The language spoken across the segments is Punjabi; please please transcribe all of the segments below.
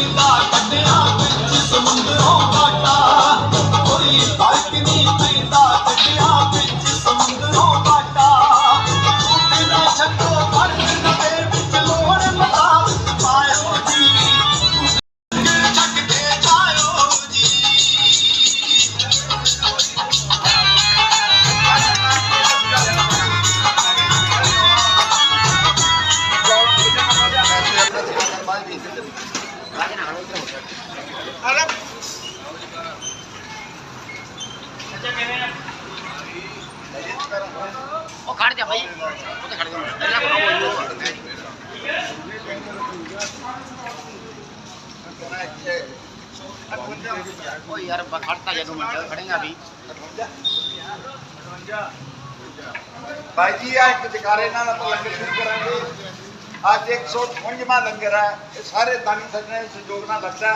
ਪੈਂਦਾ ਕੱਟਿਆ ਵਿੱਚ ਸਮੁੰਦਰੋਂ ਭਾਈ ਜੀ ਆ ਇੱਕ ਜਕਾਰੇ ਨਾਲ ਆਪਾਂ ਲੰਗਰ ਸ਼ੁਰੂ ਕਰਾਂਗੇ। ਅੱਜ 155ਵਾਂ ਲੰਗਰ ਹੈ। ਇਹ ਸਾਰੇ ਦਾਨੀ ਸੱਜਣੇ ਦੇ ਸਹਿਯੋਗ ਨਾਲ ਲੱਗਦਾ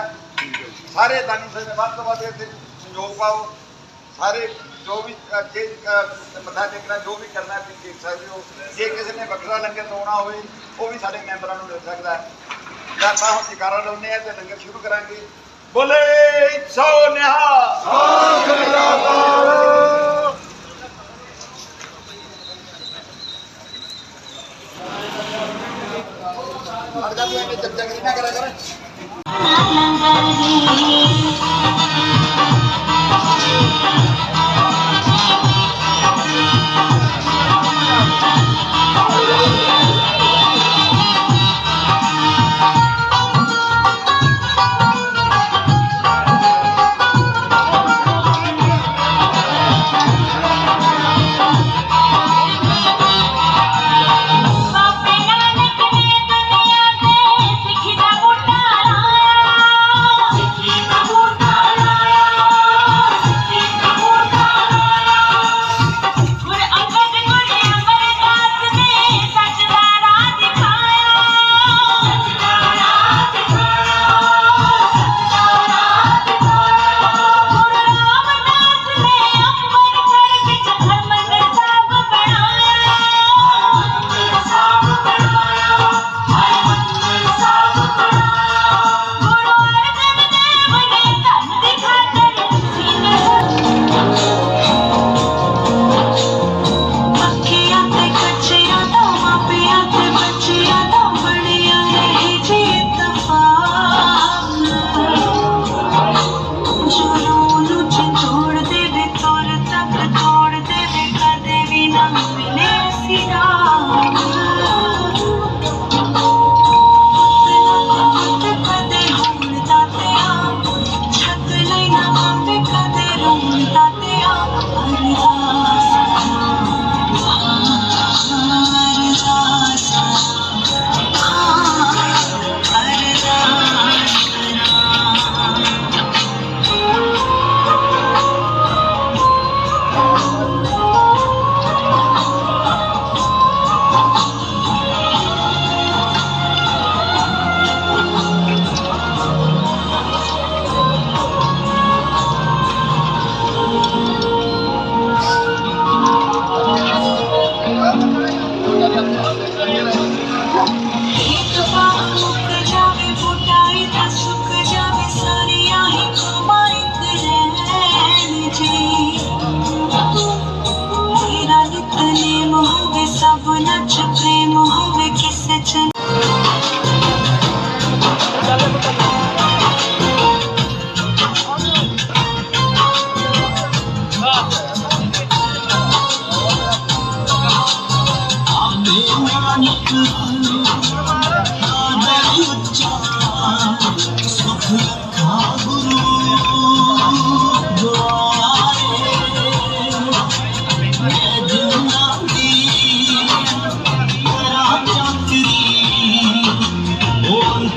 ਸਾਰੇ ਦਾਨੀ ਸੱਜਣੇ, ਵੱਧ ਤੋਂ ਵੱਧ ਇੱਥੇ ਸਹਿਯੋਗ ਪਾਓ। ਸਾਰੇ ਜੋ ਵੀ ਜੇ ਮੱਥਾ ਟੇਕਣਾ ਜੋ ਵੀ ਕਰਨਾ ਤੁਸੀਂ ਦੇਖ ਸਕਦੇ ਹੋ। ਜੇ ਕਿਸੇ ਨੇ ਵੱਖਰਾ ਲੰਗਰ ਲਾਉਣਾ ਹੋਵੇ, ਉਹ ਵੀ ਸਾਡੇ ਮੈਂਬਰਾਂ ਨੂੰ ਮਿਲ ਸਕਦਾ ਹੈ। ਜਾਂ ਆਪਾਂ ਹੁਣ ਜਕਾਰਾ ਲਾਉਂਦੇ ਆ ਤੇ ਲੰਗਰ ਸ਼ੁਰੂ ਕਰਾਂਗੇ। ਬੋਲੇ ਸੋ ਨਿਹਾਲ। ਹਟ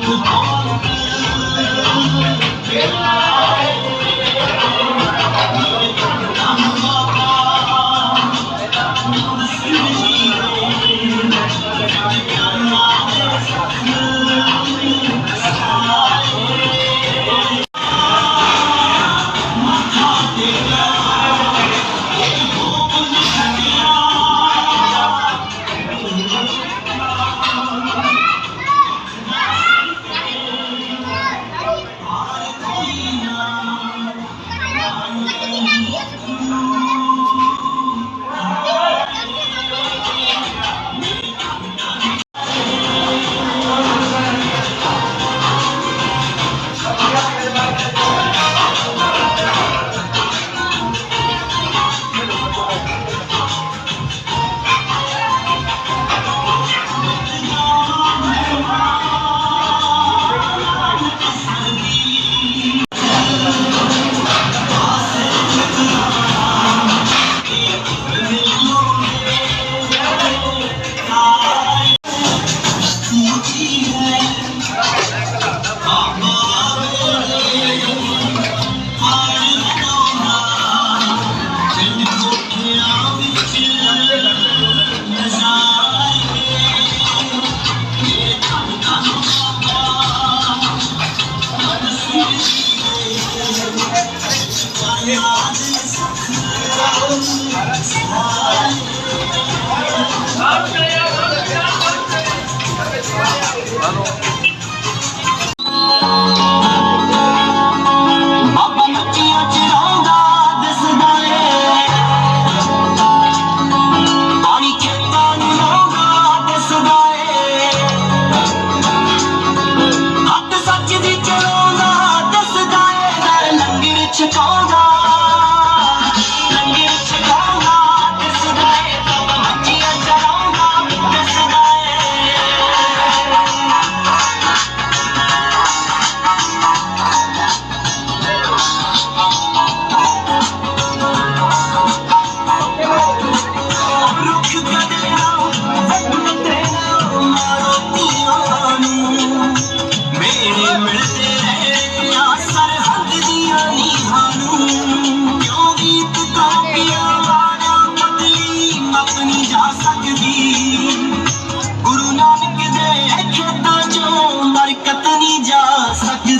Oh.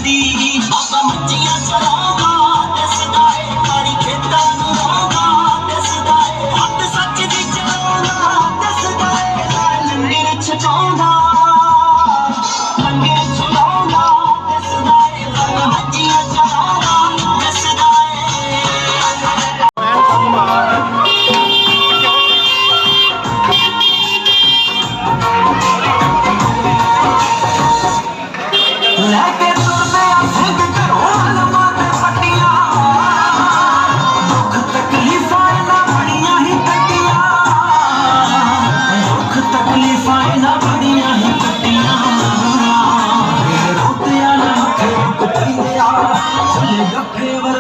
see.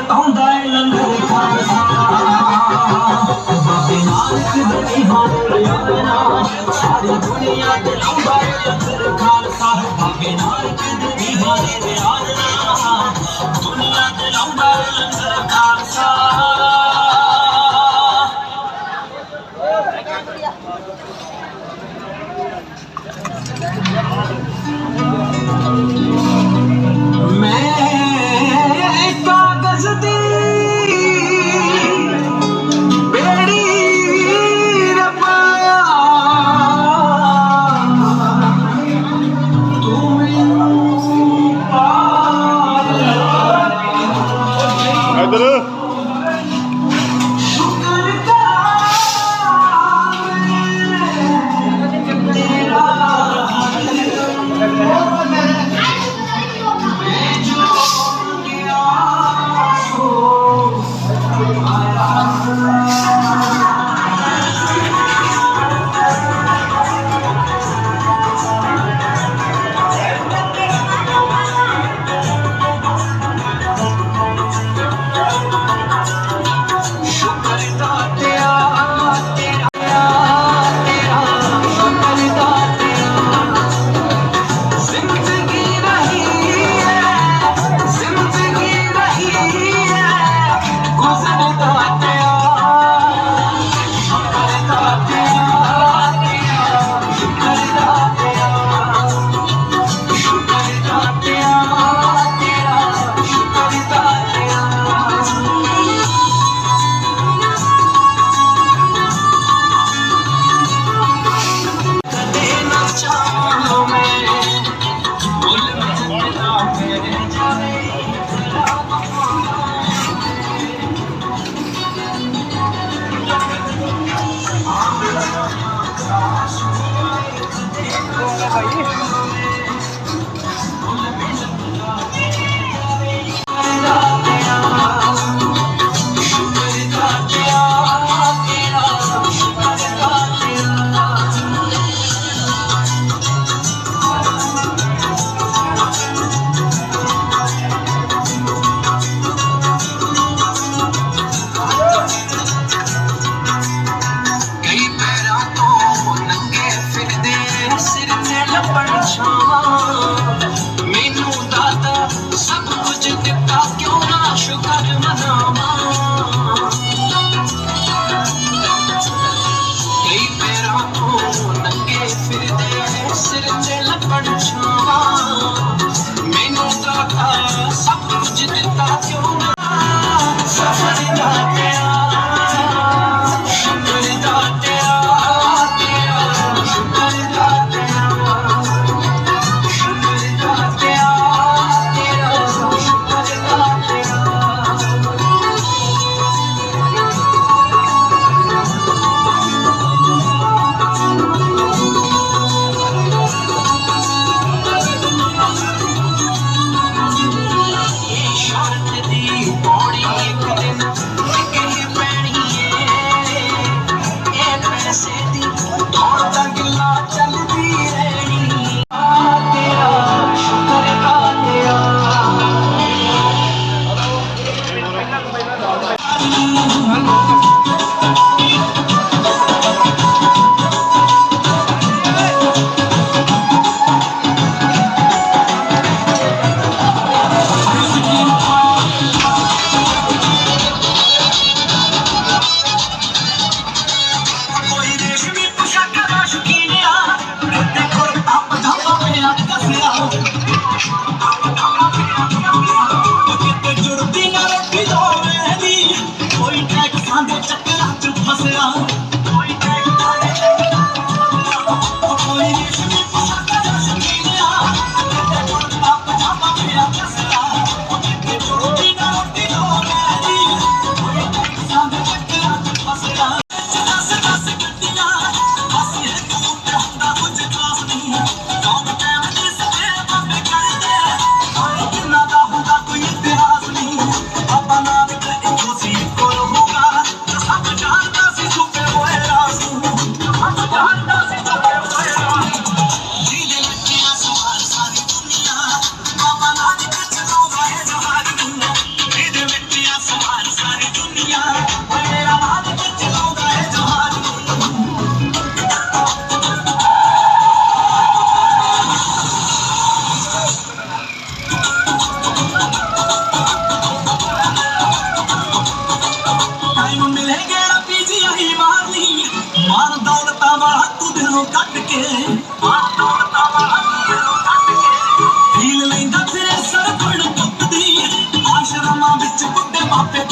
ਹੁੰਦਾ ਏ ਲੰਗਰ ਖਾਲਸਾ ਬਾਬੇ ਨਾਨਕ ਦੇ ਹਾਲ ਆਪਣਾ ਸਾਰੀ ਦੁਨੀਆ ਤੇ ਲਾਉਂਦਾ ਏ ਲੰਗਰ ਖਾਲਸਾ ਬਾਬੇ ਨਾਨਕ ਦੇ ਹਾਲੇ ਦੇ ਆਦਨਾ ਦੁਨੀਆ ਤੇ ਲਾਉਂਦਾ ਏ ਲੰਗਰ ਖਾਲਸਾ ਕੇ ਫੀਲ ਲੈਂਦਾ ਤੇਰੇ ਸਰ ਫੜ ਟੁੱਟਦੀ ਆਸ਼ਰਮਾਂ ਵਿੱਚ ਬੁੱਢੇ ਮਾਪੇ